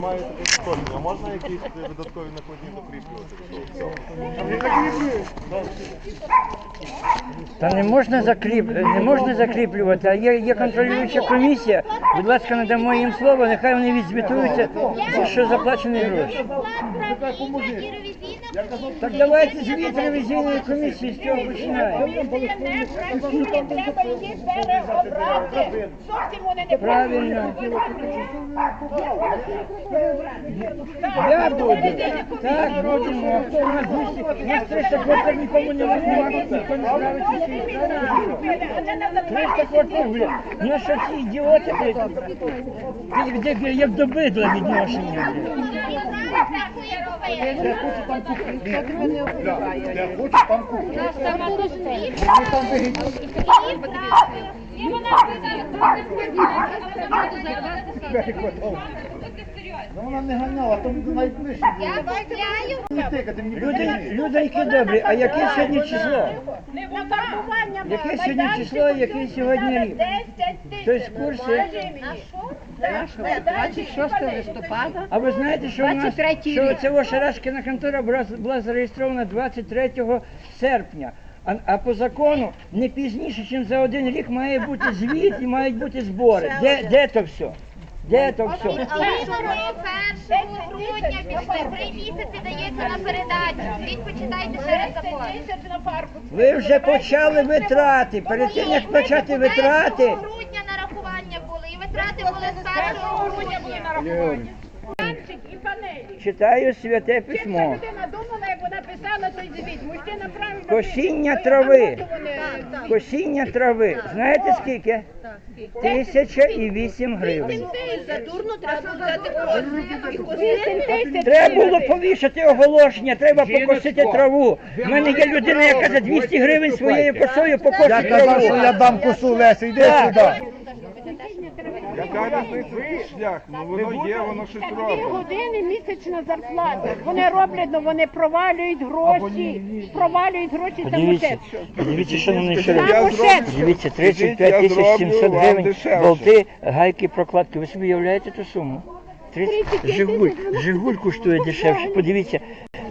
Маєте а можна якісь додаткові накладні докріплювати до? Та не можна закріп... не можна закріплювати, а є, є контролююча комісія. Будь ласка, надамо їм слово, нехай вони відзвітуються, за що заплачені гроші. Так давайте звіт ревізійної комісії з цього починаємо. Треба її переобрати. Зовсім вони не Правильно. Я буду. Так, будемо. Хто у нас 200? У нас 300 квартир нікому не немає, ніхто не справиться з цією справою. 300 квартир, бля. Ну що ці ідіоти, як до бидла відношення, я хочу там купити. Я тебе не обриваю. Я хочу там купити. Там будуть. Там вигідні. Ну вона не ганяла, то найближче Я купляю. не тикати мені. Люди, людоньки добрі, а яке сьогодні число? Яке сьогодні число, який сьогодні рік? Хтось в курсі? 26 листопада. А ви знаєте, що у нас 23 що ця Шарашкіна контора була зареєстрована 23 серпня. А, а по закону не пізніше, ніж за один рік має бути звіт і мають бути збори. Де, де то все? Де то все? Але воно 1 грудня пішли, три місяці дається на передачу. Він почитайте через закон. Ви вже почали витрати. Перед тим як почати витрати, грудня нарахування були, і витрати були з 1 грудня. І панелі. читаю святе письмо. людина думала, як вона писала той звіт. Мужчина Косіння трави. Косіння трави. Знаєте скільки? Тисяча і вісім гривень. Треба було повішати оголошення, треба покосити траву. У мене є людина, яка за 200 гривень своєю косою покосить Я казав, що я дам косу Лесі, йди сюди. Яка різниця шлях? Ну воно є, воно щось Дві робить. години місячна зарплата. Вони роблять, ну вони провалюють гроші, провалюють гроші Подивіться, самошедшого. подивіться, що на них Самошедшого. Дивіться, Я 35 тисяч зроблю 700 вам гривень, дешевше. болти, гайки, прокладки. Ви собі уявляєте ту суму? 30... 35 Жигуль, тисяч. Жигуль коштує дешевше. Подивіться,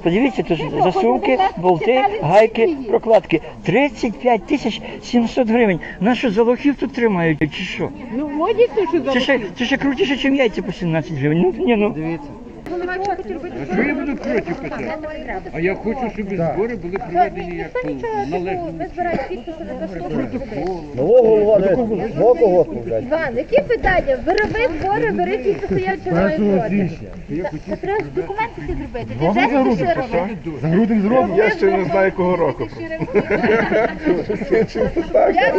подивіться, тут засувки, болти, гайки, прокладки. 35 тисяч 700 гривень. Нашу за лохів тут тримають, чи що? Ну, водять, то що Це ще, це ще крутіше, ніж яйця по 17 гривень. Ну, ні, ну. Дивіться. А що я буду проти питати? А я хочу, щоб збори були проведені як по належному Нового голова, нового колгоспу, блядь. Іван, які питання? Вироби збори, бери стоять чи мають проти. Та треба ж документи всі зробити. Ти вже спіши робити. За грудень зробимо. Я ще не знаю, якого року. Я